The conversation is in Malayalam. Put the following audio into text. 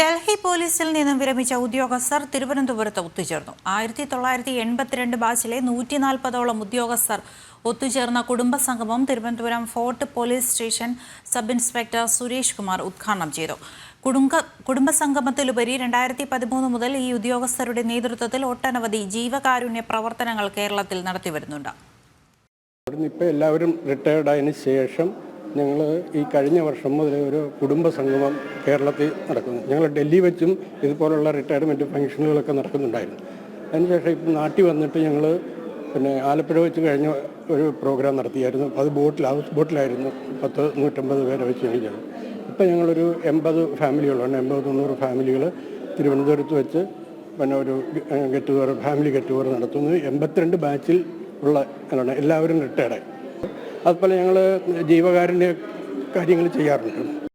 ഡൽഹി പോലീസിൽ നിന്നും വിരമിച്ച ഉദ്യോഗസ്ഥർ തിരുവനന്തപുരത്ത് ഒത്തുചേർന്നു. ആയിരത്തി തൊള്ളായിരത്തി എൺപത്തിരണ്ട് ബാച്ചിലെ നൂറ്റി നാൽപ്പതോളം ഉദ്യോഗസ്ഥർ ഒത്തുചേർന്ന കുടുംബസംഗമം Thiruvananthapuram fort police station sub inspector Suresh Kumar ഉദ്ഘാടനം ചെയ്തു. കുടുംബ കുടുംബസംഗമത്തിലുപരി രണ്ടായിരത്തി പതിമൂന്ന് മുതൽ ഈ ഉദ്യോഗസ്ഥരുടെ നേതൃത്വത്തിൽ ഒട്ടനവധി ജീവകാരുണ്യ പ്രവർത്തനങ്ങൾ കേരളത്തിൽ നടത്തിവരുന്നുണ്ട്. ഇപ്പോൾ എല്ലാവരും റിട്ടയർഡായതിനു ശേഷം ഞങ്ങൾ ഈ കഴിഞ്ഞ വർഷം മുതൽ ഒരു കുടുംബ സംഗമം കേരളത്തിൽ നടക്കുന്നു. ഞങ്ങൾ ഡൽഹി വെച്ചും ഇതുപോലുള്ള റിട്ടയർമെന്റ് ഫംഗ്ഷനുകളൊക്കെ നടക്കുന്നുണ്ടായിരുന്നു. അതിനുശേഷം ഇപ്പം നാട്ടിൽ വന്നിട്ട് ഞങ്ങൾ പിന്നെ ആലപ്പുഴ വെച്ച് കഴിഞ്ഞ ഒരു പ്രോഗ്രാം നടത്തിയായിരുന്നു. അത് ബോട്ടിൽ ഹൗസ് ബോട്ടിലായിരുന്നു. പത്ത് നൂറ്റമ്പത് പേരെ വെച്ച് കഴിഞ്ഞാൽ ഇപ്പം ഞങ്ങളൊരു എൺപത് ഫാമിലികളുണ്ട്. എൺപത് തൊണ്ണൂറ് ഫാമിലികൾ തിരുവനന്തപുരത്ത് വെച്ച് പിന്നെ ഒരു get together family get together നടത്തുന്നു. എൺപത്തിരണ്ട് ബാച്ചിൽ ഉള്ള എല്ലാവരും റിട്ടയർഡായി അതുപോലെ ഞങ്ങൾ ജീവകാരുണ്യ കാര്യങ്ങൾ ചെയ്യാറുണ്ട്.